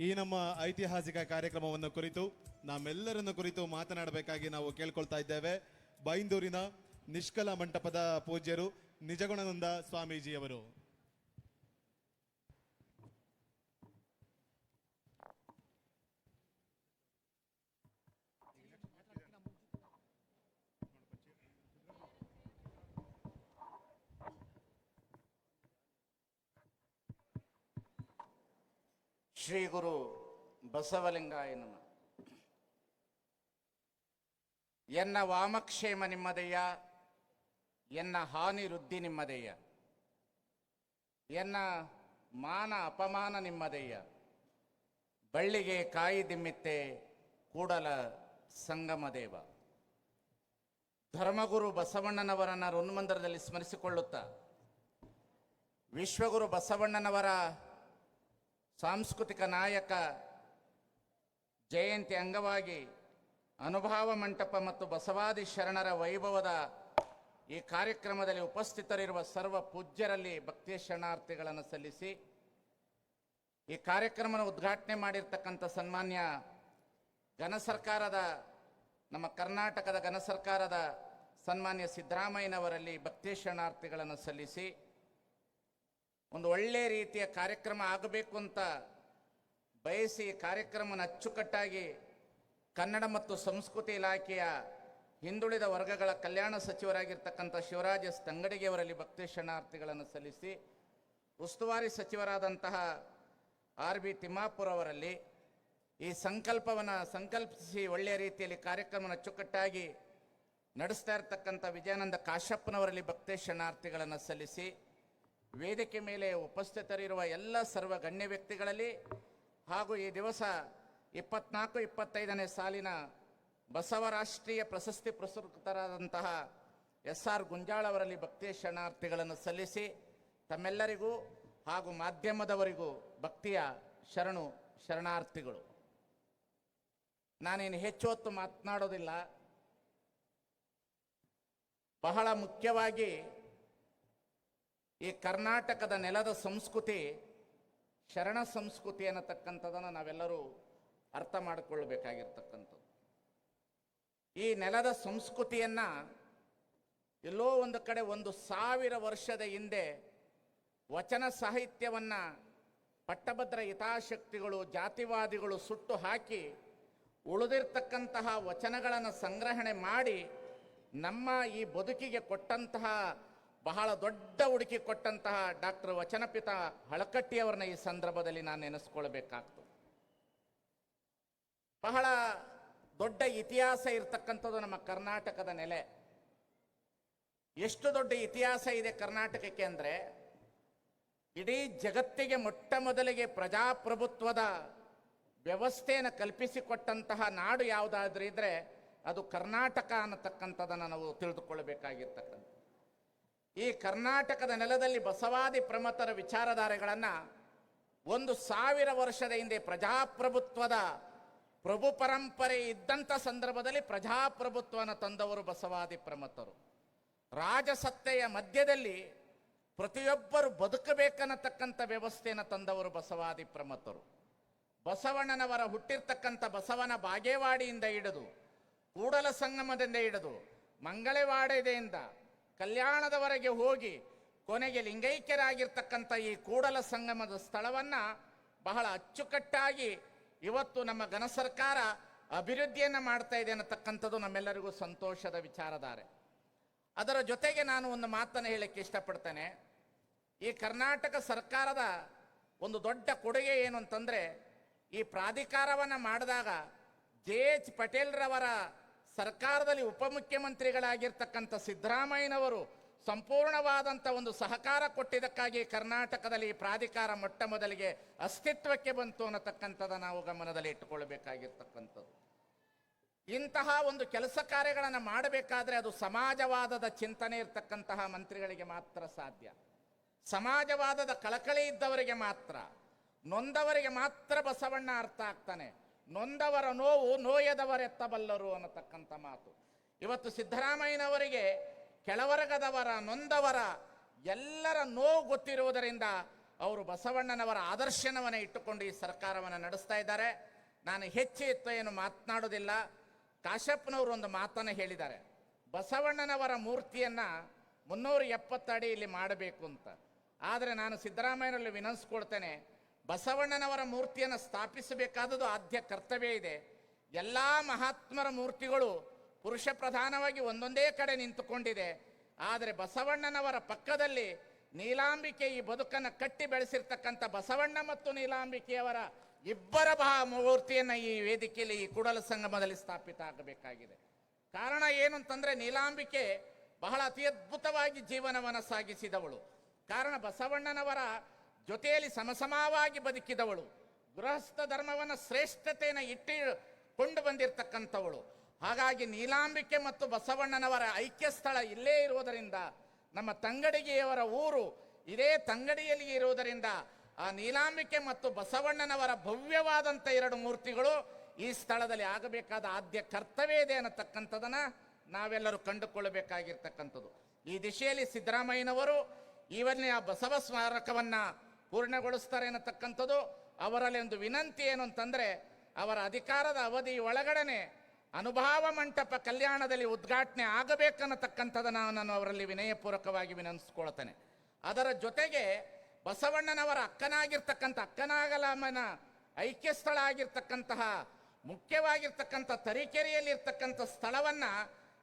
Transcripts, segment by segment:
ಈ ನಮ್ಮ ಐತಿಹಾಸಿಕ ಕಾರ್ಯಕ್ರಮವನ್ನು ಕುರಿತು ನಮ್ಮೆಲ್ಲರನ್ನು ಕುರಿತು ಮಾತನಾಡಬೇಕಾಗಿ ನಾವು ಕೇಳ್ಕೊಳ್ತಾ ಇದ್ದೇವೆ. ಬೈಂದೂರಿನ ನಿಷ್ಕಲ ಮಂಟಪದ ಪೂಜ್ಯರು ನಿಜಗುಣಾನಂದ ಸ್ವಾಮೀಜಿಯವರು. ಶ್ರೀ ಗುರು ಬಸವಲಿಂಗಾಯ ನಮ. ಎನ್ನ ವಾಮಕ್ಷೇಮ ನಿಮ್ಮದಯ್ಯ, ಎನ್ನ ಹಾನಿ ವೃದ್ಧಿ ನಿಮ್ಮದಯ್ಯ, ಎನ್ನ ಮಾನ ಅಪಮಾನ ನಿಮ್ಮದಯ್ಯ, ಬಳ್ಳಿಗೆ ಕಾಯಿ ದಿಮ್ಮಿತ್ತೆ ಕೂಡಲ ಸಂಗಮದೇವ ಧರ್ಮಗುರು ಬಸವಣ್ಣನವರನ್ನ ಋನ್ಮಂದಿರದಲ್ಲಿ ಸ್ಮರಿಸಿಕೊಳ್ಳುತ್ತಾ, ವಿಶ್ವಗುರು ಬಸವಣ್ಣನವರ ಸಾಂಸ್ಕೃತಿಕ ನಾಯಕ ಜಯಂತಿ ಅಂಗವಾಗಿ ಅನುಭಾವ ಮಂಟಪ ಮತ್ತು ಬಸವಾದಿ ಶರಣರ ವೈಭವದ ಈ ಕಾರ್ಯಕ್ರಮದಲ್ಲಿ ಉಪಸ್ಥಿತರಿರುವ ಸರ್ವ ಪೂಜ್ಯರಲ್ಲಿ ಭಕ್ತಿಯ ಶರಣಾರ್ಥಿಗಳನ್ನು ಸಲ್ಲಿಸಿ ಈ ಕಾರ್ಯಕ್ರಮನ ಉದ್ಘಾಟನೆ ಮಾಡಿರ್ತಕ್ಕಂಥ ಸನ್ಮಾನ್ಯ ಘನ ಸರ್ಕಾರದ, ನಮ್ಮ ಕರ್ನಾಟಕದ ಘನ ಸರ್ಕಾರದ ಸನ್ಮಾನ್ಯ ಸಿದ್ದರಾಮಯ್ಯನವರಲ್ಲಿ ಭಕ್ತಿಯ ಶರಣಾರ್ಥಿಗಳನ್ನು ಸಲ್ಲಿಸಿ ಒಂದು ಒಳ್ಳೆ ರೀತಿಯ ಕಾರ್ಯಕ್ರಮ ಆಗಬೇಕು ಅಂತ ಬಯಸಿ ಕಾರ್ಯಕ್ರಮನ ಅಚ್ಚುಕಟ್ಟಾಗಿ ಕನ್ನಡ ಮತ್ತು ಸಂಸ್ಕೃತಿ ಇಲಾಖೆಯ ಹಿಂದುಳಿದ ವರ್ಗಗಳ ಕಲ್ಯಾಣ ಸಚಿವರಾಗಿರ್ತಕ್ಕಂಥ ಶಿವರಾಜ ಎಸ್ ತಂಗಡಿಗೆಯವರಲ್ಲಿ ಭಕ್ತಿ ಶರಣಾರ್ಥಿಗಳನ್ನು ಸಲ್ಲಿಸಿ ಉಸ್ತುವಾರಿ ಸಚಿವರಾದಂತಹ ಆರ್ ಬಿ ತಿಮ್ಮಾಪುರವರಲ್ಲಿ ಈ ಸಂಕಲ್ಪವನ್ನು ಸಂಕಲ್ಪಿಸಿ ಒಳ್ಳೆಯ ರೀತಿಯಲ್ಲಿ ಕಾರ್ಯಕ್ರಮನ ಅಚ್ಚುಕಟ್ಟಾಗಿ ನಡೆಸ್ತಾ ಇರತಕ್ಕಂಥ ವಿಜಯಾನಂದ ಕಾಶಪ್ಪನವರಲ್ಲಿ ಭಕ್ತಿ ಶರಣಾರ್ಥಿಗಳನ್ನು ಸಲ್ಲಿಸಿ ವೇದಿಕೆ ಮೇಲೆ ಉಪಸ್ಥಿತರಿರುವ ಎಲ್ಲ ಸರ್ವ ಗಣ್ಯ ವ್ಯಕ್ತಿಗಳಲ್ಲಿ ಹಾಗೂ ಈ ದಿವಸ ಇಪ್ಪತ್ನಾಲ್ಕು, ಇಪ್ಪತ್ತೈದನೇ ಸಾಲಿನ ಬಸವರಾಷ್ಟ್ರೀಯ ಪ್ರಶಸ್ತಿ ಪುರಸ್ಕೃತರಾದಂತಹ ಎಸ್ ಆರ್ ಗುಂಜಾಳ ಅವರಲ್ಲಿ ಭಕ್ತಿಯ ಶರಣಾರ್ಥಿಗಳನ್ನು ಸಲ್ಲಿಸಿ ತಮ್ಮೆಲ್ಲರಿಗೂ ಹಾಗೂ ಮಾಧ್ಯಮದವರಿಗೂ ಭಕ್ತಿಯ ಶರಣು ಶರಣಾರ್ಥಿಗಳು. ನಾನೇನು ಹೆಚ್ಚು ಹೊತ್ತು ಮಾತನಾಡೋದಿಲ್ಲ. ಬಹಳ ಮುಖ್ಯವಾಗಿ ಈ ಕರ್ನಾಟಕದ ನೆಲದ ಸಂಸ್ಕೃತಿ, ಶರಣ ಸಂಸ್ಕೃತಿ ಅನ್ನತಕ್ಕಂಥದ್ದನ್ನು ನಾವೆಲ್ಲರೂ ಅರ್ಥ ಮಾಡಿಕೊಳ್ಳಬೇಕಾಗಿರ್ತಕ್ಕಂಥದ್ದು ಈ ನೆಲದ ಸಂಸ್ಕೃತಿಯನ್ನು ಎಲ್ಲೋ ಒಂದು ಕಡೆ ಒಂದು ಸಾವಿರ ವರ್ಷದ ಹಿಂದೆ ವಚನ ಸಾಹಿತ್ಯವನ್ನು ಪಟ್ಟಭದ್ರ ಹಿತಾಶಕ್ತಿಗಳು ಜಾತಿವಾದಿಗಳು ಸುಟ್ಟು ಹಾಕಿ ಉಳಿದಿರ್ತಕ್ಕಂತಹ ವಚನಗಳನ್ನು ಸಂಗ್ರಹಣೆ ಮಾಡಿ ನಮ್ಮ ಈ ಬದುಕಿಗೆ ಕೊಟ್ಟಂತಹ ಬಹಳ ದೊಡ್ಡ ಹುಡುಕಿ ಕೊಟ್ಟಂತಹ ಡಾಕ್ಟರ್ ವಚನಪಿತ ಹಳಕಟ್ಟಿಯವರನ್ನ ಈ ಸಂದರ್ಭದಲ್ಲಿ ನಾನು ನೆನೆಸ್ಕೊಳ್ಬೇಕಾಗ್ತು ಬಹಳ ದೊಡ್ಡ ಇತಿಹಾಸ ಇರತಕ್ಕಂಥದ್ದು ನಮ್ಮ ಕರ್ನಾಟಕದ ನೆಲೆ. ಎಷ್ಟು ದೊಡ್ಡ ಇತಿಹಾಸ ಇದೆ ಕರ್ನಾಟಕಕ್ಕೆ ಅಂದರೆ, ಇಡೀ ಜಗತ್ತಿಗೆ ಮೊಟ್ಟ ಮೊದಲಿಗೆ ಪ್ರಜಾಪ್ರಭುತ್ವದ ವ್ಯವಸ್ಥೆಯನ್ನು ಕಲ್ಪಿಸಿಕೊಟ್ಟಂತಹ ನಾಡು ಯಾವುದಾದ್ರೂ ಇದ್ರೆ, ಅದು ಕರ್ನಾಟಕ ಅನ್ನತಕ್ಕಂಥದ್ದನ್ನು ನಾವು ತಿಳಿದುಕೊಳ್ಳಬೇಕಾಗಿರ್ತಕ್ಕಂಥ ಈ ಕರ್ನಾಟಕದ ನೆಲದಲ್ಲಿ ಬಸವಾದಿ ಪ್ರಮತರ ವಿಚಾರಧಾರೆಗಳನ್ನು ಒಂದು ಸಾವಿರ ವರ್ಷದ ಹಿಂದೆ ಪ್ರಜಾಪ್ರಭುತ್ವದ ಪ್ರಭು ಪರಂಪರೆ ಇದ್ದಂಥ ಸಂದರ್ಭದಲ್ಲಿ ಪ್ರಜಾಪ್ರಭುತ್ವನ ತಂದವರು ಬಸವಾದಿ ಪ್ರಮತರು ರಾಜಸತ್ತೆಯ ಮಧ್ಯದಲ್ಲಿ ಪ್ರತಿಯೊಬ್ಬರು ಬದುಕಬೇಕನ್ನತಕ್ಕಂಥ ವ್ಯವಸ್ಥೆಯನ್ನು ತಂದವರು ಬಸವಾದಿ ಪ್ರಮತರು ಬಸವಣ್ಣನವರ ಹುಟ್ಟಿರ್ತಕ್ಕಂಥ ಬಸವನ ಬಾಗೇವಾಡಿಯಿಂದ ಹಿಡಿದು ಕೂಡಲ ಸಂಗಮದಿಂದ ಹಿಡಿದು ಮಂಗಳವಾಡೆದೆಯಿಂದ ಕಲ್ಯಾಣದವರೆಗೆ ಹೋಗಿ ಕೊನೆಗೆ ಲಿಂಗೈಕ್ಯರಾಗಿರ್ತಕ್ಕಂಥ ಈ ಕೂಡಲ ಸಂಗಮದ ಸ್ಥಳವನ್ನ ಬಹಳ ಅಚ್ಚುಕಟ್ಟಾಗಿ ಇವತ್ತು ನಮ್ಮ ಘನ ಸರ್ಕಾರ ಅಭಿವೃದ್ಧಿಯನ್ನು ಮಾಡ್ತಾ ಇದೆ ಅನ್ನತಕ್ಕಂಥದ್ದು ನಮ್ಮೆಲ್ಲರಿಗೂ ಸಂತೋಷದ ವಿಚಾರಧಾರೆ. ಅದರ ಜೊತೆಗೆ ನಾನು ಒಂದು ಮಾತನ್ನು ಹೇಳಕ್ಕೆ ಇಷ್ಟಪಡ್ತೇನೆ. ಈ ಕರ್ನಾಟಕ ಸರ್ಕಾರದ ಒಂದು ದೊಡ್ಡ ಕೊಡುಗೆ ಏನು ಅಂತಂದರೆ ಈ ಪ್ರಾಧಿಕಾರವನ್ನು ಮಾಡಿದಾಗ ಜೆ ಎಚ್ ಪಟೇಲ್ರವರ ಸರ್ಕಾರದಲ್ಲಿ ಉಪಮುಖ್ಯಮಂತ್ರಿಗಳಾಗಿರ್ತಕ್ಕಂಥ ಸಿದ್ದರಾಮಯ್ಯನವರು ಸಂಪೂರ್ಣವಾದಂಥ ಒಂದು ಸಹಕಾರ ಕೊಟ್ಟಿದ್ದಕ್ಕಾಗಿ ಕರ್ನಾಟಕದಲ್ಲಿ ಪ್ರಾಧಿಕಾರ ಮೊಟ್ಟ ಮೊದಲಿಗೆ ಅಸ್ತಿತ್ವಕ್ಕೆ ಬಂತು ಅನ್ನತಕ್ಕಂಥದ್ದು ನಾವು ಗಮನದಲ್ಲಿ ಇಟ್ಟುಕೊಳ್ಬೇಕಾಗಿರ್ತಕ್ಕಂಥದ್ದು ಇಂತಹ ಒಂದು ಕೆಲಸ ಕಾರ್ಯಗಳನ್ನು ಮಾಡಬೇಕಾದ್ರೆ ಅದು ಸಮಾಜವಾದದ ಚಿಂತನೆ ಇರತಕ್ಕಂತಹ ಮಂತ್ರಿಗಳಿಗೆ ಮಾತ್ರ ಸಾಧ್ಯ. ಸಮಾಜವಾದದ ಕಳಕಳಿ ಇದ್ದವರಿಗೆ ಮಾತ್ರ, ನೊಂದವರಿಗೆ ಮಾತ್ರ ಬಸವಣ್ಣ ಅರ್ಥ ಆಗ್ತಾನೆ. ನೊಂದವರ ನೋವು ನೋಯದವರೆತ್ತಬಲ್ಲರು ಅನ್ನತಕ್ಕಂಥ ಮಾತು. ಇವತ್ತು ಸಿದ್ದರಾಮಯ್ಯನವರಿಗೆ ಕೆಳವರ್ಗದವರ, ನೊಂದವರ ಎಲ್ಲರ ನೋವು ಗೊತ್ತಿರುವುದರಿಂದ ಅವರು ಬಸವಣ್ಣನವರ ಆದರ್ಶನವನ್ನು ಇಟ್ಟುಕೊಂಡು ಈ ಸರ್ಕಾರವನ್ನು ನಡೆಸ್ತಾ ಇದ್ದಾರೆ. ನಾನು ಹೆಚ್ಚು ಎತ್ತು ಏನು ಮಾತನಾಡೋದಿಲ್ಲ ಕಾಶ್ಯಪ್ಪನವರು ಒಂದು ಮಾತನ್ನು ಹೇಳಿದ್ದಾರೆ. ಬಸವಣ್ಣನವರ ಮೂರ್ತಿಯನ್ನು ಮುನ್ನೂರ ಎಪ್ಪತ್ತು ಅಡಿ ಇಲ್ಲಿ ಮಾಡಬೇಕು ಅಂತ. ಆದರೆ ನಾನು ಸಿದ್ದರಾಮಯ್ಯನಲ್ಲಿ ವಿನಂತಿಸ್ಕೊಳ್ತೇನೆ ಬಸವಣ್ಣನವರ ಮೂರ್ತಿಯನ್ನು ಸ್ಥಾಪಿಸಬೇಕಾದದ್ದು ಆದ್ಯ ಕರ್ತವ್ಯ ಇದೆ. ಎಲ್ಲ ಮಹಾತ್ಮರ ಮೂರ್ತಿಗಳು ಪುರುಷ ಪ್ರಧಾನವಾಗಿ ಒಂದೊಂದೇ ಕಡೆ ನಿಂತುಕೊಂಡಿದೆ. ಆದರೆ ಬಸವಣ್ಣನವರ ಪಕ್ಕದಲ್ಲಿ ನೀಲಾಂಬಿಕೆ ಈ ಬದುಕನ್ನು ಕಟ್ಟಿ ಬೆಳೆಸಿರ್ತಕ್ಕಂಥ ಬಸವಣ್ಣ ಮತ್ತು ನೀಲಾಂಬಿಕೆಯವರ ಇಬ್ಬರ ಬಹ ಮೂರ್ತಿಯನ್ನು ಈ ವೇದಿಕೆಯಲ್ಲಿ ಈ ಕೂಡಲ ಸಂಗಮದಲ್ಲಿ ಸ್ಥಾಪಿತ ಆಗಬೇಕಾಗಿದೆ. ಕಾರಣ ಏನು ಅಂತಂದರೆ ನೀಲಾಂಬಿಕೆ ಬಹಳ ಅತಿ ಅದ್ಭುತವಾಗಿ ಜೀವನವನ್ನು ಸಾಗಿಸಿದವಳು. ಕಾರಣ ಬಸವಣ್ಣನವರ ಜೊತೆಯಲ್ಲಿ ಸಮಸಮವಾಗಿ ಬದುಕಿದವಳು. ಗೃಹಸ್ಥ ಧರ್ಮವನ್ನು ಶ್ರೇಷ್ಠತೆಯನ್ನು ಇಟ್ಟುಕೊಂಡು ಬಂದಿರತಕ್ಕಂಥವಳು. ಹಾಗಾಗಿ ನೀಲಾಂಬಿಕೆ ಮತ್ತು ಬಸವಣ್ಣನವರ ಐಕ್ಯ ಸ್ಥಳ ಇಲ್ಲೇ ಇರುವುದರಿಂದ, ನಮ್ಮ ತಂಗಡಿಗೆಯವರ ಊರು ಇದೇ ತಂಗಡಿಯಲ್ಲಿ ಇರುವುದರಿಂದ, ಆ ನೀಲಾಂಬಿಕೆ ಮತ್ತು ಬಸವಣ್ಣನವರ ಭವ್ಯವಾದಂಥ ಎರಡು ಮೂರ್ತಿಗಳು ಈ ಸ್ಥಳದಲ್ಲಿ ಆಗಬೇಕಾದ ಆದ್ಯ ಕರ್ತವ್ಯ ಇದೆ ಅನ್ನತಕ್ಕಂಥದನ್ನು ನಾವೆಲ್ಲರೂ ಕಂಡುಕೊಳ್ಳಬೇಕಾಗಿರ್ತಕ್ಕಂಥದ್ದು. ಈ ದಿಶೆಯಲ್ಲಿ ಸಿದ್ದರಾಮಯ್ಯನವರು ಇವನ್ನೇ ಆ ಬಸವ ಸ್ಮಾರಕವನ್ನ ಪೂರ್ಣಗೊಳಿಸ್ತಾರೆ ಅನ್ನತಕ್ಕಂಥದ್ದು ಅವರಲ್ಲಿ ಒಂದು ವಿನಂತಿ ಏನು ಅಂತಂದರೆ ಅವರ ಅಧಿಕಾರದ ಅವಧಿ ಒಳಗಡೆನೆ ಅನುಭಾವ ಮಂಟಪ ಕಲ್ಯಾಣದಲ್ಲಿ ಉದ್ಘಾಟನೆ ಆಗಬೇಕನ್ನತಕ್ಕಂಥದ್ದನ್ನು ನಾನು ಅವರಲ್ಲಿ ವಿನಯಪೂರ್ವಕವಾಗಿ ವಿನಂತಿಸ್ಕೊಳ್ತೇನೆ. ಅದರ ಜೊತೆಗೆ ಬಸವಣ್ಣನವರ ಅಕ್ಕನಾಗಿರ್ತಕ್ಕಂಥ ಅಕ್ಕನಾಗಲಮ್ಮನ ಐಕ್ಯ ಸ್ಥಳ ಆಗಿರ್ತಕ್ಕಂತಹ ಮುಖ್ಯವಾಗಿರ್ತಕ್ಕಂಥ ತರೀಕೆರೆಯಲ್ಲಿರ್ತಕ್ಕಂಥ ಸ್ಥಳವನ್ನು ಸ್ಥಳವನ್ನ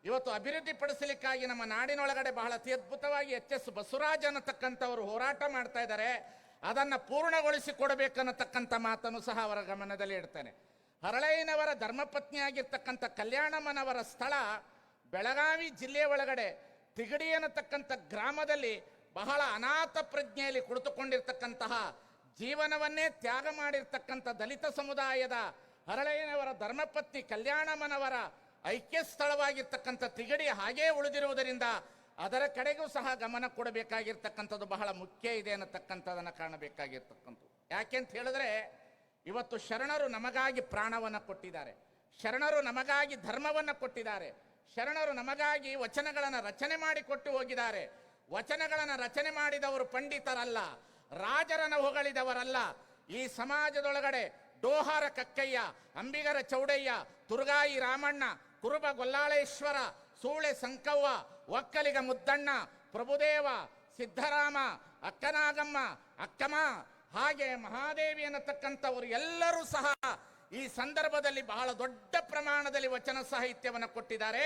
ಇವತ್ತು ಅಭಿವೃದ್ಧಿಪಡಿಸಲಿಕ್ಕಾಗಿ ನಮ್ಮ ನಾಡಿನೊಳಗಡೆ ಬಹಳ ಅತಿ ಅದ್ಭುತವಾಗಿ ಎಚ್ ಎಸ್ ಬಸವರಾಜ್ ಅನ್ನತಕ್ಕಂಥವರು ಹೋರಾಟ ಮಾಡ್ತಾ ಇದ್ದಾರೆ. ಅದನ್ನ ಪೂರ್ಣಗೊಳಿಸಿ ಕೊಡಬೇಕನ್ನತಕ್ಕಂಥ ಮಾತನ್ನು ಸಹ ಅವರ ಗಮನದಲ್ಲಿ ಇಡ್ತಾನೆ. ಹರಳಯ್ಯನವರ ಧರ್ಮಪತ್ನಿಯಾಗಿರ್ತಕ್ಕಂಥ ಕಲ್ಯಾಣಮ್ಮನವರ ಸ್ಥಳ ಬೆಳಗಾವಿ ಜಿಲ್ಲೆಯ ಒಳಗಡೆ ತಿಗಡಿ ಅನ್ನತಕ್ಕಂಥ ಗ್ರಾಮದಲ್ಲಿ ಬಹಳ ಅನಾಥ ಪ್ರಜ್ಞೆಯಲ್ಲಿ ಕುಳಿತುಕೊಂಡಿರ್ತಕ್ಕಂತಹ ಜೀವನವನ್ನೇ ತ್ಯಾಗ ಮಾಡಿರ್ತಕ್ಕಂಥ ದಲಿತ ಸಮುದಾಯದ ಹರಳಯ್ಯನವರ ಧರ್ಮಪತ್ನಿ ಕಲ್ಯಾಣಮ್ಮನವರ ಐಕ್ಯ ಸ್ಥಳವಾಗಿರ್ತಕ್ಕಂಥ ತಿಗಡಿ ಹಾಗೇ ಉಳಿದಿರುವುದರಿಂದ ಅದರ ಕಡೆಗೂ ಸಹ ಗಮನ ಕೊಡಬೇಕಾಗಿರ್ತಕ್ಕಂಥದ್ದು ಬಹಳ ಮುಖ್ಯ ಇದೆ ಅನ್ನತಕ್ಕಂಥದನ್ನು ಕಾಣಬೇಕಾಗಿರ್ತಕ್ಕಂಥದ್ದು. ಯಾಕೆಂತ ಹೇಳಿದ್ರೆ, ಇವತ್ತು ಶರಣರು ನಮಗಾಗಿ ಪ್ರಾಣವನ್ನು ಕೊಟ್ಟಿದ್ದಾರೆ. ಶರಣರು ನಮಗಾಗಿ ಧರ್ಮವನ್ನು ಕೊಟ್ಟಿದ್ದಾರೆ. ಶರಣರು ನಮಗಾಗಿ ವಚನಗಳನ್ನು ರಚನೆ ಮಾಡಿ ಕೊಟ್ಟು ಹೋಗಿದ್ದಾರೆ. ವಚನಗಳನ್ನು ರಚನೆ ಮಾಡಿದವರು ಪಂಡಿತರಲ್ಲ, ರಾಜರನ್ನು ಹೊಗಳಿದವರಲ್ಲ. ಈ ಸಮಾಜದೊಳಗಡೆ ಡೋಹಾರ ಕಕ್ಕಯ್ಯ, ಅಂಬಿಗರ ಚೌಡಯ್ಯ ತುರ್ಗಾಯಿ ರಾಮಣ್ಣ, ಕುರುಬ ಗೊಲ್ಲಾಳೇಶ್ವರ, ಸೂಳೆ ಸಂಕವ್ವ ಒಕ್ಕಲಿಗ ಮುದ್ದಣ್ಣ, ಪ್ರಭುದೇವ, ಸಿದ್ಧರಾಮ, ಅಕ್ಕನಾಗಮ್ಮ, ಅಕ್ಕಮ್ಮ, ಹಾಗೆ ಮಹಾದೇವಿ ಅನ್ನತಕ್ಕಂಥವರು ಎಲ್ಲರೂ ಸಹ ಈ ಸಂದರ್ಭದಲ್ಲಿ ಬಹಳ ದೊಡ್ಡ ಪ್ರಮಾಣದಲ್ಲಿ ವಚನ ಸಾಹಿತ್ಯವನ್ನು ಕೊಟ್ಟಿದ್ದಾರೆ.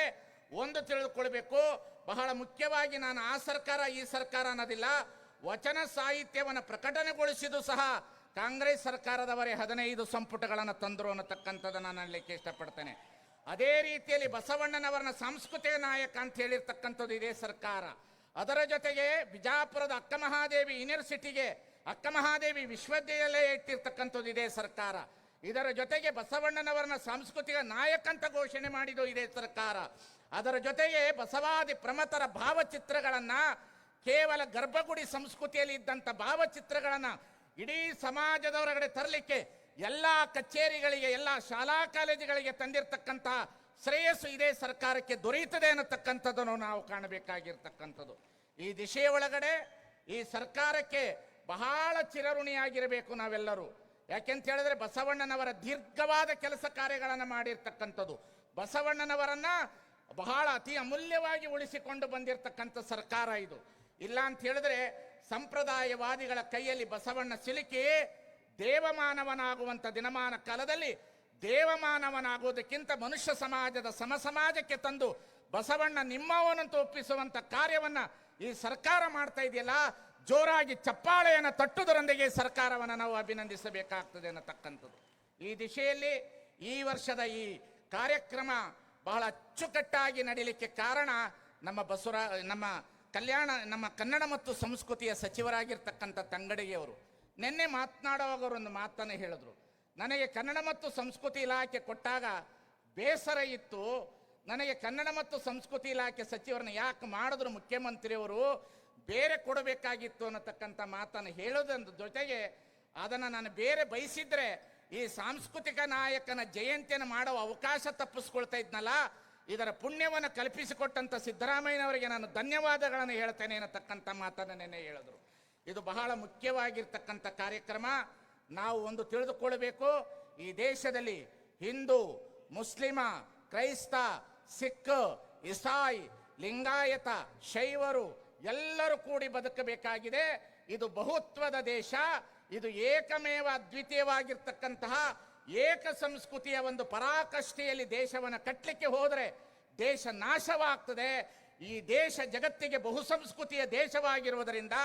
ಒಂದು ತಿಳಿದುಕೊಳ್ಬೇಕು ಬಹಳ ಮುಖ್ಯವಾಗಿ ನಾನು ಆ ಸರ್ಕಾರ, ಈ ಸರ್ಕಾರ ಅನ್ನೋದಿಲ್ಲ, ವಚನ ಸಾಹಿತ್ಯವನ್ನು ಪ್ರಕಟಣೆಗೊಳಿಸಿದ್ದು ಸಹ ಕಾಂಗ್ರೆಸ್ ಸರ್ಕಾರದವರೇ ಹದಿನೈದು ಸಂಪುಟಗಳನ್ನು ತಂದರು ಅನ್ನತಕ್ಕಂಥದ್ದನ್ನು ನಾನು ಹೇಳಲಿಕ್ಕೆ ಇಷ್ಟಪಡ್ತೇನೆ. ಅದೇ ರೀತಿಯಲ್ಲಿ ಬಸವಣ್ಣನವರನ್ನ ಸಾಂಸ್ಕೃತಿಕ ನಾಯಕ ಅಂತ ಹೇಳಿರ್ತಕ್ಕಂಥದ್ದು ಇದೇ ಸರ್ಕಾರ. ಅದರ ಜೊತೆಗೆ ಬಿಜಾಪುರದ ಅಕ್ಕ ಮಹಾದೇವಿ ಯೂನಿವರ್ಸಿಟಿಗೆ ಅಕ್ಕ ಮಹಾದೇವಿ ವಿಶ್ವವಿದ್ಯಾಲಯ ಇಟ್ಟಿರ್ತಕ್ಕಂಥದ್ದು ಇದೇ ಸರ್ಕಾರ. ಇದರ ಜೊತೆಗೆ ಬಸವಣ್ಣನವರನ್ನ ಸಾಂಸ್ಕೃತಿಕ ನಾಯಕ ಅಂತ ಘೋಷಣೆ ಮಾಡಿದ್ದು ಇದೇ ಸರ್ಕಾರ. ಅದರ ಜೊತೆಗೆ ಬಸವಾದಿ ಪ್ರಮತರ ಭಾವಚಿತ್ರಗಳನ್ನು ಕೇವಲ ಗರ್ಭಗುಡಿ ಸಂಸ್ಕೃತಿಯಲ್ಲಿ ಇದ್ದಂಥ ಭಾವಚಿತ್ರಗಳನ್ನು ಇಡೀ ಸಮಾಜದವರಗಡೆ ತರಲಿಕ್ಕೆ ಎಲ್ಲ ಕಚೇರಿಗಳಿಗೆ, ಎಲ್ಲ ಶಾಲಾ ಕಾಲೇಜುಗಳಿಗೆ ತಂದಿರತಕ್ಕಂಥ ಶ್ರೇಯಸ್ಸು ಇದೇ ಸರ್ಕಾರಕ್ಕೆ ದೊರೆಯುತ್ತದೆ ಅನ್ನತಕ್ಕಂಥದ್ದನ್ನು ನಾವು ಕಾಣಬೇಕಾಗಿರ್ತಕ್ಕಂಥದ್ದು. ಈ ದಿಶೆಯ ಒಳಗಡೆ ಈ ಸರ್ಕಾರಕ್ಕೆ ಬಹಳ ಚಿರಋಣಿಯಾಗಿರಬೇಕು ನಾವೆಲ್ಲರೂ. ಯಾಕೆಂತ ಹೇಳಿದ್ರೆ ಬಸವಣ್ಣನವರ ದೀರ್ಘವಾದ ಕೆಲಸ ಕಾರ್ಯಗಳನ್ನು ಮಾಡಿರ್ತಕ್ಕಂಥದ್ದು. ಬಸವಣ್ಣನವರನ್ನ ಬಹಳ ಅತಿ ಅಮೂಲ್ಯವಾಗಿ ಉಳಿಸಿಕೊಂಡು ಬಂದಿರತಕ್ಕಂಥ ಸರ್ಕಾರ ಇದು. ಇಲ್ಲ ಅಂತ ಹೇಳಿದ್ರೆ ಸಂಪ್ರದಾಯವಾದಿಗಳ ಕೈಯಲ್ಲಿ ಬಸವಣ್ಣ ಸಿಲುಕಿ ದೇವಮಾನವನಾಗುವಂತ ದಿನಮಾನ ಕಾಲದಲ್ಲಿ ದೇವಮಾನವನಾಗುವುದಕ್ಕಿಂತ ಮನುಷ್ಯ ಸಮಾಜದ ಸಮ ಸಮಾಜಕ್ಕೆ ತಂದು ಬಸವಣ್ಣ ನಿಮ್ಮವನಂತ ಒಪ್ಪಿಸುವಂತ ಕಾರ್ಯವನ್ನ ಈ ಸರ್ಕಾರ ಮಾಡ್ತಾ ಇದೆಯಲ್ಲ, ಜೋರಾಗಿ ಚಪ್ಪಾಳೆಯನ್ನು ತಟ್ಟುವುದರೊಂದಿಗೆ ಸರ್ಕಾರವನ್ನು ನಾವು ಅಭಿನಂದಿಸಬೇಕಾಗ್ತದೆ ಅನ್ನತಕ್ಕಂಥದ್ದು. ಈ ದಿಶೆಯಲ್ಲಿ ಈ ವರ್ಷದ ಈ ಕಾರ್ಯಕ್ರಮ ಬಹಳ ಅಚ್ಚುಕಟ್ಟಾಗಿ ನಡೀಲಿಕ್ಕೆ ಕಾರಣ ನಮ್ಮ ಬಸವರ ನಮ್ಮ ಕಲ್ಯಾಣ, ನಮ್ಮ ಕನ್ನಡ ಮತ್ತು ಸಂಸ್ಕೃತಿಯ ಸಚಿವರಾಗಿರ್ತಕ್ಕಂಥ ತಂಗಡಿಗೆಯವರು ನಿನ್ನೆ ಮಾತನಾಡುವಾಗ ಅವರೊಂದು ಮಾತನ್ನು ಹೇಳಿದ್ರು. ನನಗೆ ಕನ್ನಡ ಮತ್ತು ಸಂಸ್ಕೃತಿ ಇಲಾಖೆ ಕೊಟ್ಟಾಗ ಬೇಸರ ಇತ್ತು. ನನಗೆ ಕನ್ನಡ ಮತ್ತು ಸಂಸ್ಕೃತಿ ಇಲಾಖೆ ಸಚಿವರನ್ನ ಯಾಕೆ ಮಾಡಿದ್ರು ಮುಖ್ಯಮಂತ್ರಿಯವರು? ಬೇರೆ ಕೊಡಬೇಕಾಗಿತ್ತು ಅನ್ನತಕ್ಕಂಥ ಮಾತನ್ನು ಹೇಳೋದ್ರ ಜೊತೆಗೆ ಅದನ್ನು ನಾನು ಬೇರೆ ಬಯಸಿದ್ರೆ ಈ ಸಾಂಸ್ಕೃತಿಕ ನಾಯಕನ ಜಯಂತಿಯನ್ನು ಮಾಡುವ ಅವಕಾಶ ತಪ್ಪಿಸ್ಕೊಳ್ತಾ ಇದ್ನಲ್ಲ, ಇದರ ಪುಣ್ಯವನ್ನು ಕಲ್ಪಿಸಿಕೊಟ್ಟಂಥ ಸಿದ್ದರಾಮಯ್ಯನವರಿಗೆ ನಾನು ಧನ್ಯವಾದಗಳನ್ನು ಹೇಳ್ತೇನೆ ಅನ್ನತಕ್ಕಂಥ ಮಾತನ್ನು ನೆನ್ನೆ ಹೇಳಿದ್ರು. ಇದು ಬಹಳ ಮುಖ್ಯವಾಗಿರ್ತಕ್ಕಂಥ ಕಾರ್ಯಕ್ರಮ. ನಾವು ಒಂದು ತಿಳಿದುಕೊಳ್ಳಬೇಕು, ಈ ದೇಶದಲ್ಲಿ ಹಿಂದೂ, ಮುಸ್ಲಿಮ, ಕ್ರೈಸ್ತ, ಸಿಖ್, ಇಸಾಯಿ, ಲಿಂಗಾಯತ, ಶೈವರು ಎಲ್ಲರೂ ಕೂಡಿ ಬದುಕಬೇಕಾಗಿದೆ. ಇದು ಬಹುತ್ವದ ದೇಶ, ಇದು ಏಕಮೇವ ಅದ್ವಿತೀಯವಾಗಿರ್ತಕ್ಕಂತಹ ಏಕ ಸಂಸ್ಕೃತಿಯ ಒಂದು ಪರಾಕಷ್ಠೆಯಲ್ಲಿ ದೇಶವನ್ನು ಕಟ್ಟಲಿಕ್ಕೆ ಹೋದರೆ ದೇಶ ನಾಶವಾಗ್ತದೆ. ಈ ದೇಶ ಜಗತ್ತಿಗೆ ಬಹುಸಂಸ್ಕೃತಿಯ ದೇಶವಾಗಿರುವುದರಿಂದ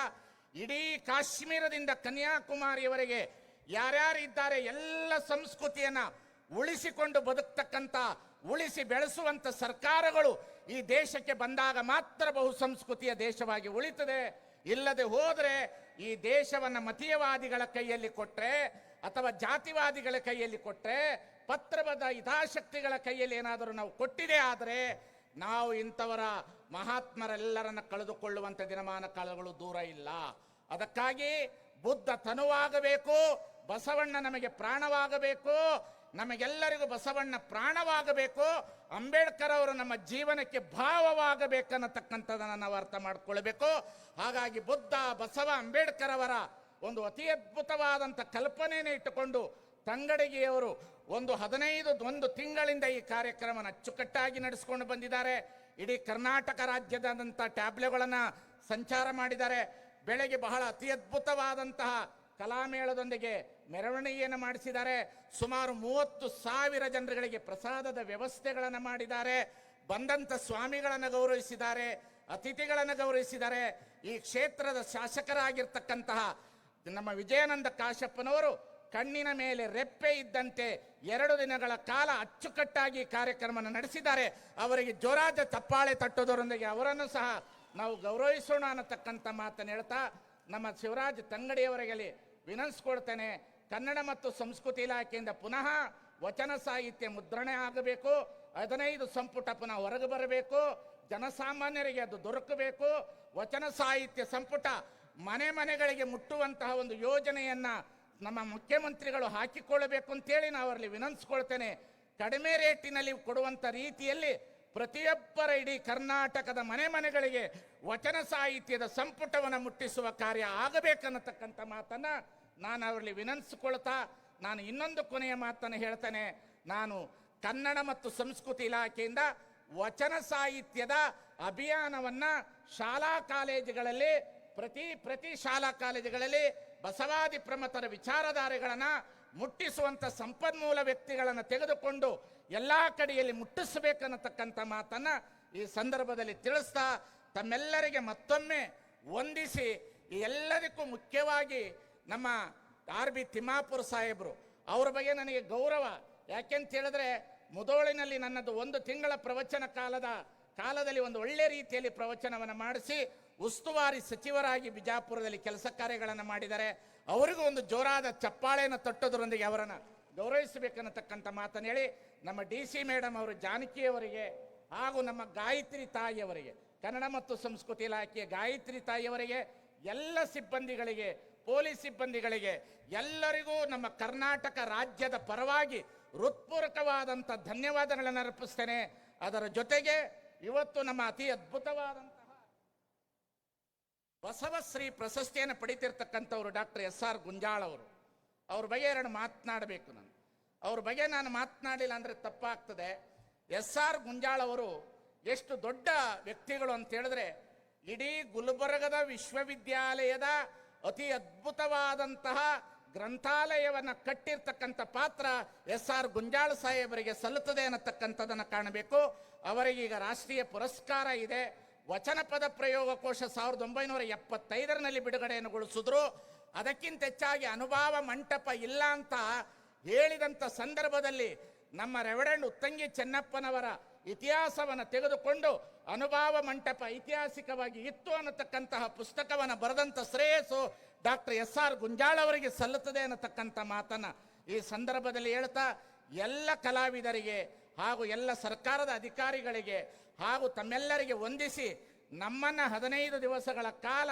ಇಡೀ ಕಾಶ್ಮೀರದಿಂದ ಕನ್ಯಾಕುಮಾರಿಯವರೆಗೆ ಯಾರ್ಯಾರಿದ್ದಾರೆ ಎಲ್ಲ ಸಂಸ್ಕೃತಿಯನ್ನ ಉಳಿಸಿಕೊಂಡು ಬದುಕ್ತಕ್ಕಂಥ ಉಳಿಸಿ ಬೆಳೆಸುವಂಥ ಸರ್ಕಾರಗಳು ಈ ದೇಶಕ್ಕೆ ಬಂದಾಗ ಮಾತ್ರ ಬಹುಸಂಸ್ಕೃತಿಯ ದೇಶವಾಗಿ ಉಳಿತದೆ. ಇಲ್ಲದೆ ಹೋದರೆ ಈ ದೇಶವನ್ನು ಮತೀಯವಾದಿಗಳ ಕೈಯಲ್ಲಿ ಕೊಟ್ಟರೆ ಅಥವಾ ಜಾತಿವಾದಿಗಳ ಕೈಯಲ್ಲಿ ಕೊಟ್ಟರೆ ಪತ್ರಬದ್ಧ ಹಿತಾಶಕ್ತಿಗಳ ಕೈಯಲ್ಲಿ ಏನಾದರೂ ನಾವು ಕೊಟ್ಟಿದೆ ಆದರೆ ನಾವು ಇಂಥವರ ಮಹಾತ್ಮರೆಲ್ಲರನ್ನ ಕಳೆದುಕೊಳ್ಳುವಂಥ ದಿನಮಾನ ಕಾಲಗಳು ದೂರ ಇಲ್ಲ. ಅದಕ್ಕಾಗಿ ಬುದ್ಧ ತನುವಾಗಬೇಕು, ಬಸವಣ್ಣ ನಮಗೆ ಪ್ರಾಣವಾಗಬೇಕು, ನಮಗೆಲ್ಲರಿಗೂ ಬಸವಣ್ಣ ಪ್ರಾಣವಾಗಬೇಕು, ಅಂಬೇಡ್ಕರ್ ಅವರು ನಮ್ಮ ಜೀವನಕ್ಕೆ ಭಾವವಾಗಬೇಕನ್ನತಕ್ಕಂಥದ್ದನ್ನು ನಾವು ಅರ್ಥ ಮಾಡಿಕೊಳ್ಬೇಕು. ಹಾಗಾಗಿ ಬುದ್ಧ, ಬಸವ, ಅಂಬೇಡ್ಕರ್ ಅವರ ಒಂದು ಅತಿ ಅದ್ಭುತವಾದಂಥ ಕಲ್ಪನೆಯನ್ನು ಇಟ್ಟುಕೊಂಡು ತಂಗಡಗಿಯವರು ಒಂದು ಹದಿನೈದು, ಒಂದು ತಿಂಗಳಿಂದ ಈ ಕಾರ್ಯಕ್ರಮನ ಅಚ್ಚುಕಟ್ಟಾಗಿ ನಡೆಸಿಕೊಂಡು ಬಂದಿದ್ದಾರೆ. ಇಡೀ ಕರ್ನಾಟಕ ರಾಜ್ಯದಾದಂಥ ಟ್ಯಾಬ್ಲೆಗಳನ್ನು ಸಂಚಾರ ಮಾಡಿದ್ದಾರೆ. ಬೆಳಗ್ಗೆ ಬಹಳ ಅತಿ ಅದ್ಭುತವಾದಂತಹ ಕಲಾಮೇಳದೊಂದಿಗೆ ಮೆರವಣಿಗೆಯನ್ನು ಮಾಡಿಸಿದ್ದಾರೆ. ಸುಮಾರು ಮೂವತ್ತು ಸಾವಿರ ಜನರುಗಳಿಗೆ ಪ್ರಸಾದದ ವ್ಯವಸ್ಥೆಗಳನ್ನು ಮಾಡಿದ್ದಾರೆ. ಬಂದಂತ ಸ್ವಾಮಿಗಳನ್ನು ಗೌರವಿಸಿದ್ದಾರೆ, ಅತಿಥಿಗಳನ್ನು ಗೌರವಿಸಿದ್ದಾರೆ. ಈ ಕ್ಷೇತ್ರದ ಶಾಸಕರಾಗಿರ್ತಕ್ಕಂತಹ ನಮ್ಮ ವಿಜಯಾನಂದ ಕಾಶಪ್ಪನವರು ಕಣ್ಣಿನ ಮೇಲೆ ರೆಪ್ಪೆ ಇದ್ದಂತೆ ಎರಡು ದಿನಗಳ ಕಾಲ ಅಚ್ಚುಕಟ್ಟಾಗಿ ಕಾರ್ಯಕ್ರಮ ನಡೆಸಿದ್ದಾರೆ. ಅವರಿಗೆ ಜೋರಾದ ತಪ್ಪಾಳೆ ತಟ್ಟೋದರೊಂದಿಗೆ ಅವರನ್ನು ಸಹ ನಾವು ಗೌರವಿಸೋಣ ಅನ್ನತಕ್ಕಂಥ ಮಾತನ್ನು ಹೇಳ್ತಾ ನಮ್ಮ ಶಿವರಾಜ್ ತಂಗಡಿಯವರಿಗೆ ವಿನಂತಿಸ್ಕೊಳ್ತೇನೆ ಕನ್ನಡ ಮತ್ತು ಸಂಸ್ಕೃತಿ ಇಲಾಖೆಯಿಂದ ಪುನಃ ವಚನ ಸಾಹಿತ್ಯ ಮುದ್ರಣೆ ಆಗಬೇಕು, ಹದಿನೈದು ಸಂಪುಟ ಪುನಃ ಹೊರಗೆ ಬರಬೇಕು, ಜನಸಾಮಾನ್ಯರಿಗೆ ಅದು ದೊರಕಬೇಕು, ವಚನ ಸಾಹಿತ್ಯ ಸಂಪುಟ ಮನೆ ಮನೆಗಳಿಗೆ ಮುಟ್ಟುವಂತಹ ಒಂದು ಯೋಜನೆಯನ್ನ ನಮ್ಮ ಮುಖ್ಯಮಂತ್ರಿಗಳು ಹಾಕಿಕೊಳ್ಳಬೇಕು ಅಂತೇಳಿ ನಾವು ಅವರಲ್ಲಿ ವಿನಂತಿಸ್ಕೊಳ್ತೇನೆ. ಕಡಿಮೆ ರೇಟಿನಲ್ಲಿ ಕೊಡುವಂಥ ರೀತಿಯಲ್ಲಿ ಪ್ರತಿಯೊಬ್ಬರ ಇಡೀ ಕರ್ನಾಟಕದ ಮನೆ ಮನೆಗಳಿಗೆ ವಚನ ಸಾಹಿತ್ಯದ ಸಂಪುಟವನ್ನು ಮುಟ್ಟಿಸುವ ಕಾರ್ಯ ಆಗಬೇಕನ್ನತಕ್ಕಂಥ ಮಾತನ್ನು ನಾನು ಅವರಲ್ಲಿ ವಿನಂತಿಸ್ಕೊಳ್ತಾ, ನಾನು ಇನ್ನೊಂದು ಕೊನೆಯ ಮಾತನ್ನು ಹೇಳ್ತೇನೆ. ನಾನು ಕನ್ನಡ ಮತ್ತು ಸಂಸ್ಕೃತಿ ಇಲಾಖೆಯಿಂದ ವಚನ ಸಾಹಿತ್ಯದ ಅಭಿಯಾನವನ್ನ ಶಾಲಾ ಕಾಲೇಜುಗಳಲ್ಲಿ, ಪ್ರತಿ ಪ್ರತಿ ಶಾಲಾ ಕಾಲೇಜುಗಳಲ್ಲಿ ಬಸವಾದಿ ಪ್ರಮತರ ವಿಚಾರಧಾರೆಗಳನ್ನು ಮುಟ್ಟಿಸುವಂಥ ಸಂಪನ್ಮೂಲ ವ್ಯಕ್ತಿಗಳನ್ನು ತೆಗೆದುಕೊಂಡು ಎಲ್ಲಾ ಕಡೆಯಲ್ಲಿ ಮುಟ್ಟಿಸಬೇಕನ್ನತಕ್ಕಂಥ ಮಾತನ್ನು ಈ ಸಂದರ್ಭದಲ್ಲಿ ತಿಳಿಸ್ತಾ ತಮ್ಮೆಲ್ಲರಿಗೆ ಮತ್ತೊಮ್ಮೆ ವಂದಿಸಿ ಎಲ್ಲದಕ್ಕೂ ಮುಖ್ಯವಾಗಿ ನಮ್ಮ ಆರ್ ಬಿ ತಿಮ್ಮಾಪುರ ಸಾಹೇಬರು, ಅವ್ರ ಬಗ್ಗೆ ನನಗೆ ಗೌರವ. ಯಾಕೆಂತ ಹೇಳಿದ್ರೆ ಮುದೋಳಿನಲ್ಲಿ ನನ್ನದು ಒಂದು ತಿಂಗಳ ಪ್ರವಚನ ಕಾಲದ ಕಾಲದಲ್ಲಿ ಒಂದು ಒಳ್ಳೆ ರೀತಿಯಲ್ಲಿ ಪ್ರವಚನವನ್ನು ಮಾಡಿಸಿ ಉಸ್ತುವಾರಿ ಸಚಿವರಾಗಿ ಬಿಜಾಪುರದಲ್ಲಿ ಕೆಲಸ ಕಾರ್ಯಗಳನ್ನು ಮಾಡಿದ್ದಾರೆ. ಅವರಿಗೂ ಒಂದು ಜೋರಾದ ಚಪ್ಪಾಳೆಯನ್ನು ತಟ್ಟೋದ್ರೊಂದಿಗೆ ಅವರನ್ನು ಗೌರವಿಸಬೇಕನ್ನತಕ್ಕಂಥ ಮಾತನ್ನು ಹೇಳಿ ನಮ್ಮ ಡಿ ಸಿ ಮೇಡಮ್ ಅವರು ಜಾನಕಿಯವರಿಗೆ ಹಾಗೂ ನಮ್ಮ ಗಾಯತ್ರಿ ತಾಯಿಯವರಿಗೆ ಕನ್ನಡ ಮತ್ತು ಸಂಸ್ಕೃತಿ ಇಲಾಖೆಯ ಗಾಯತ್ರಿ ತಾಯಿಯವರಿಗೆ ಎಲ್ಲ ಸಿಬ್ಬಂದಿಗಳಿಗೆ, ಪೊಲೀಸ್ ಸಿಬ್ಬಂದಿಗಳಿಗೆ, ಎಲ್ಲರಿಗೂ ನಮ್ಮ ಕರ್ನಾಟಕ ರಾಜ್ಯದ ಪರವಾಗಿ ಹೃತ್ಪೂರ್ವಕವಾದಂಥ ಧನ್ಯವಾದಗಳನ್ನು ಅರ್ಪಿಸ್ತೇನೆ. ಅದರ ಜೊತೆಗೆ ಇವತ್ತು ನಮ್ಮ ಅತಿ ಅದ್ಭುತವಾದಂತಹ ಬಸವಶ್ರೀ ಪ್ರಶಸ್ತಿಯನ್ನು ಪಡಿತಿರ್ತಕ್ಕಂಥವ್ರು ಡಾಕ್ಟರ್ ಎಸ್ ಆರ್ ಗುಂಜಾಳ್ ಅವರು. ಅವ್ರ ಬಗ್ಗೆ ಎರಡು ಮಾತನಾಡಬೇಕು ನಾನು. ಅವ್ರ ಬಗ್ಗೆ ನಾನು ಮಾತನಾಡಿಲ್ಲ ಅಂದರೆ ತಪ್ಪಾಗ್ತದೆ. ಎಸ್ ಆರ್ ಗುಂಜಾಳ್ ಅವರು ಎಷ್ಟು ದೊಡ್ಡ ವ್ಯಕ್ತಿಗಳು ಅಂತ ಹೇಳಿದ್ರೆ ಇಡೀ ಗುಲ್ಬರ್ಗದ ವಿಶ್ವವಿದ್ಯಾಲಯದ ಅತಿ ಅದ್ಭುತವಾದಂತಹ ಗ್ರಂಥಾಲಯವನ್ನು ಕಟ್ಟಿರ್ತಕ್ಕಂಥ ಪಾತ್ರ ಎಸ್ ಆರ್ ಗುಂಜಾಳ್ ಸಾಹೇಬರಿಗೆ ಸಲ್ಲುತ್ತದೆ ಅನ್ನತಕ್ಕಂಥದ್ದನ್ನು ಕಾಣಬೇಕು. ಅವರಿಗೀಗ ರಾಷ್ಟ್ರೀಯ ಪುರಸ್ಕಾರ ಇದೆ. ವಚನ ಪದ ಪ್ರಯೋಗ ಕೋಶ ಸಾವಿರದ ಒಂಬೈನೂರ ಎಪ್ಪತ್ತೈದರಲ್ಲಿ ಬಿಡುಗಡೆಯನ್ನುಗೊಳಿಸಿದ್ರು ಅದಕ್ಕಿಂತ ಹೆಚ್ಚಾಗಿ ಅನುಭಾವ ಮಂಟಪ ಇಲ್ಲ ಅಂತ ಹೇಳಿದಂಥ ಸಂದರ್ಭದಲ್ಲಿ ನಮ್ಮ ರೆವಡೆಂಡ್ ಉತ್ತಂಗಿ ಚೆನ್ನಪ್ಪನವರ ಇತಿಹಾಸವನ್ನು ತೆಗೆದುಕೊಂಡು ಅನುಭಾವ ಮಂಟಪ ಐತಿಹಾಸಿಕವಾಗಿ ಇತ್ತು ಅನ್ನತಕ್ಕಂತಹ ಪುಸ್ತಕವನ್ನು ಬರೆದಂಥ ಶ್ರೇಯಸ್ಸು ಡಾಕ್ಟರ್ ಎಸ್ ಆರ್ ಗುಂಜಾಳ್ ಅವರಿಗೆ ಸಲ್ಲುತ್ತದೆ ಅನ್ನತಕ್ಕಂಥ ಮಾತನ್ನು ಈ ಸಂದರ್ಭದಲ್ಲಿ ಹೇಳ್ತಾ, ಎಲ್ಲ ಕಲಾವಿದರಿಗೆ ಹಾಗೂ ಎಲ್ಲ ಸರ್ಕಾರದ ಅಧಿಕಾರಿಗಳಿಗೆ ಹಾಗೂ ತಮ್ಮೆಲ್ಲರಿಗೆ ವಂದಿಸಿ ನಮ್ಮನ್ನ ಹದಿನೈದು ದಿವಸಗಳ ಕಾಲ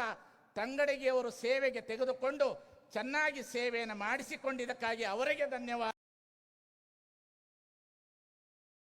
ತಂಗಡಿಗೆಯವರು ಸೇವೆಗೆ ತೆಗೆದುಕೊಂಡು ಚೆನ್ನಾಗಿ ಸೇವೆಯನ್ನು ಮಾಡಿಸಿಕೊಂಡಿದ್ದಕ್ಕಾಗಿ ಅವರಿಗೆ ಧನ್ಯವಾದ.